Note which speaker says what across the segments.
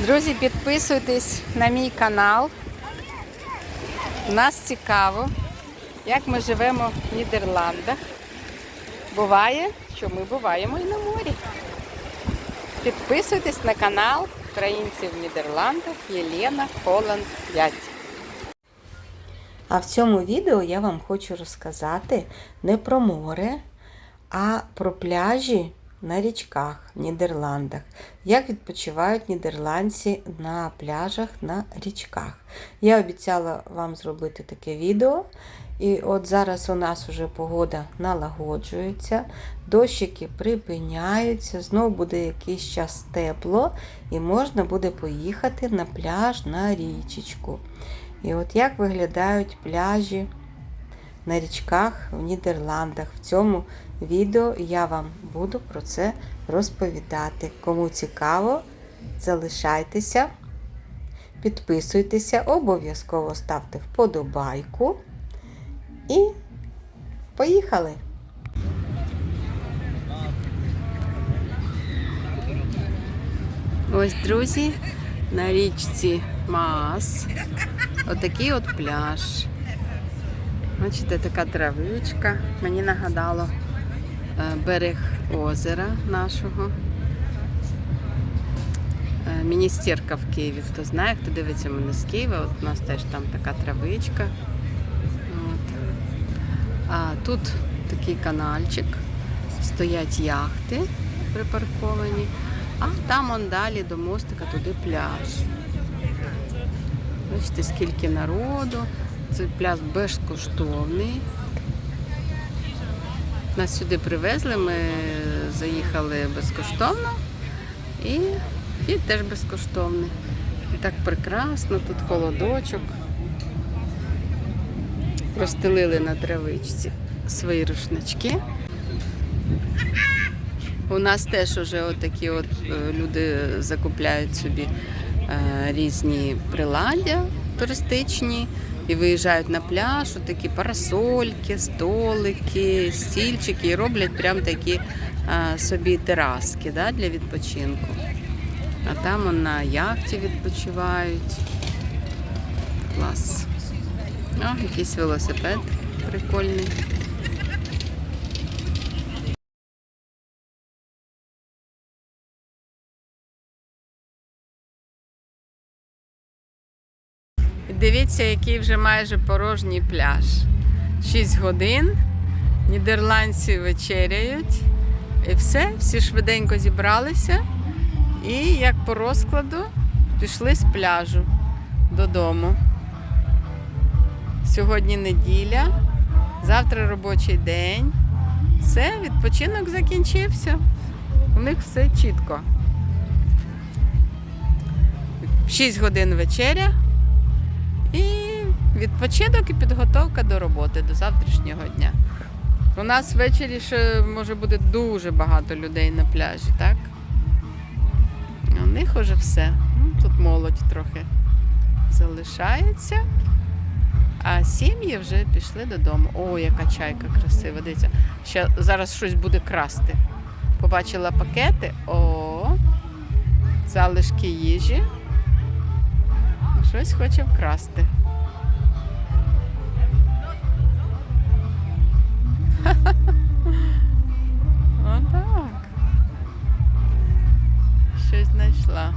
Speaker 1: Друзі, підписуйтесь на мій канал. Нас цікаво, як ми живемо в Нідерландах. Буває, що ми буваємо і на морі. Підписуйтесь на канал Українців в Нідерландах Єлена Холланд 5.
Speaker 2: А в цьому відео я вам хочу розказати не про море, а про пляжі на річках в Нідерландах. Як відпочивають нідерландці на пляжах на річках. Я обіцяла вам зробити таке відео. І от зараз у нас вже погода налагоджується, дощики припиняються, знову буде якийсь час тепло, і можна буде поїхати на пляж на річечку. І от як виглядають пляжі на річках в Нідерландах. В цьому відео я вам буду про це розповідати. Кому цікаво, залишайтеся, підписуйтеся, обов'язково ставте вподобайку. І поїхали!
Speaker 1: Ось, друзі, на річці Маас. Отакий от пляж. Бачите, така травичка. Мені нагадало берег озера нашого. Е, Міністерка в Києві. Хто знає, хто дивиться мене з Києва, от у нас теж там така травичка. От. А тут такий канальчик, стоять яхти припарковані, а там он далі до мостика туди пляж. Бачите, скільки народу. Цей пляж безкоштовний. Нас сюди привезли, ми заїхали безкоштовно і вхід теж безкоштовний. І так прекрасно, тут холодочок. Розстелили на травичці свої рушнички. У нас теж уже отакі от е, люди закупляють собі е, різні приладдя туристичні і виїжджають на пляж, такі парасольки, столики, стільчики і роблять прям такі а, собі тераски да, для відпочинку. А там на яхті відпочивають. Клас. О, якийсь велосипед прикольний. І Дивіться, який вже майже порожній пляж. 6 годин. Нідерландці вечеряють. І все, всі швиденько зібралися. І як по розкладу пішли з пляжу додому. Сьогодні неділя, завтра робочий день. Все, відпочинок закінчився. У них все чітко. 6 годин вечеря. Відпочинок і підготовка до роботи до завтрашнього дня. У нас ввечері ще може буде дуже багато людей на пляжі, так? У них уже все. Ну, Тут молодь трохи залишається. А сім'ї вже пішли додому. О, яка чайка красива. Дивіться, ще зараз щось буде красти. Побачила пакети. О, залишки їжі. Щось хоче вкрасти. Отак. Щось знайшла.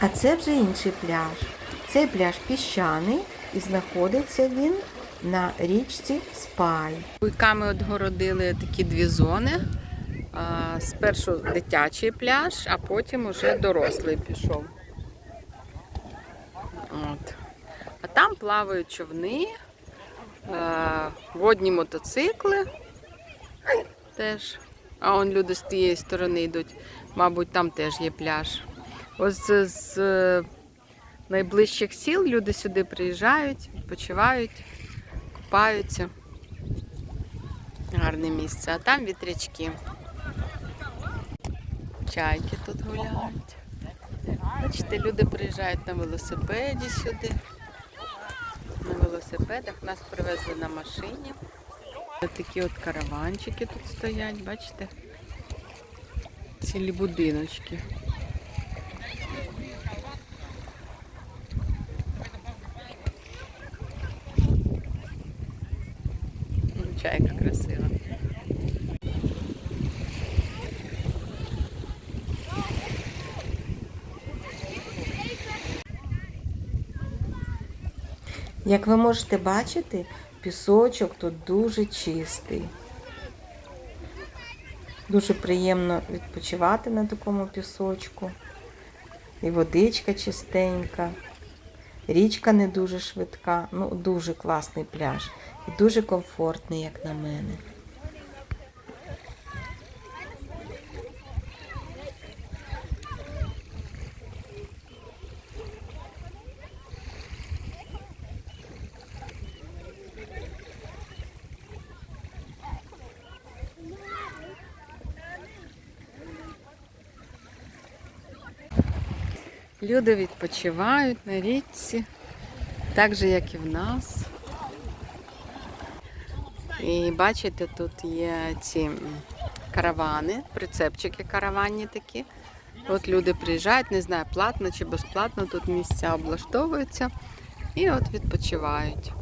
Speaker 2: А це вже інший пляж. Цей пляж піщаний і знаходиться він на річці Спай.
Speaker 1: Буйками отгородили такі дві зони. Спершу дитячий пляж, а потім уже дорослий пішов. От. А там плавають човни, е, водні мотоцикли теж. А он люди з тієї сторони йдуть. Мабуть, там теж є пляж. Ось з, з е, найближчих сіл люди сюди приїжджають, відпочивають, купаються. Гарне місце. А там вітрячки. Чайки тут гуляють. Бачите, люди приїжджають на велосипеді сюди. На велосипедах нас привезли на машині. Ось такі от караванчики тут стоять, бачите? Цілі будиночки. Чайка красива.
Speaker 2: Як ви можете бачити, пісочок тут дуже чистий. Дуже приємно відпочивати на такому пісочку. І водичка чистенька. Річка не дуже швидка. Ну, дуже класний пляж. І дуже комфортний, як на мене.
Speaker 1: Люди відпочивають на річці, так же, як і в нас. І бачите, тут є ці каравани, прицепчики караванні такі. От люди приїжджають, не знаю, платно чи безплатно, тут місця облаштовуються і от відпочивають.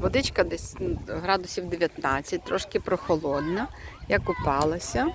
Speaker 1: Водичка десь градусів 19, трошки прохолодна. Я купалася.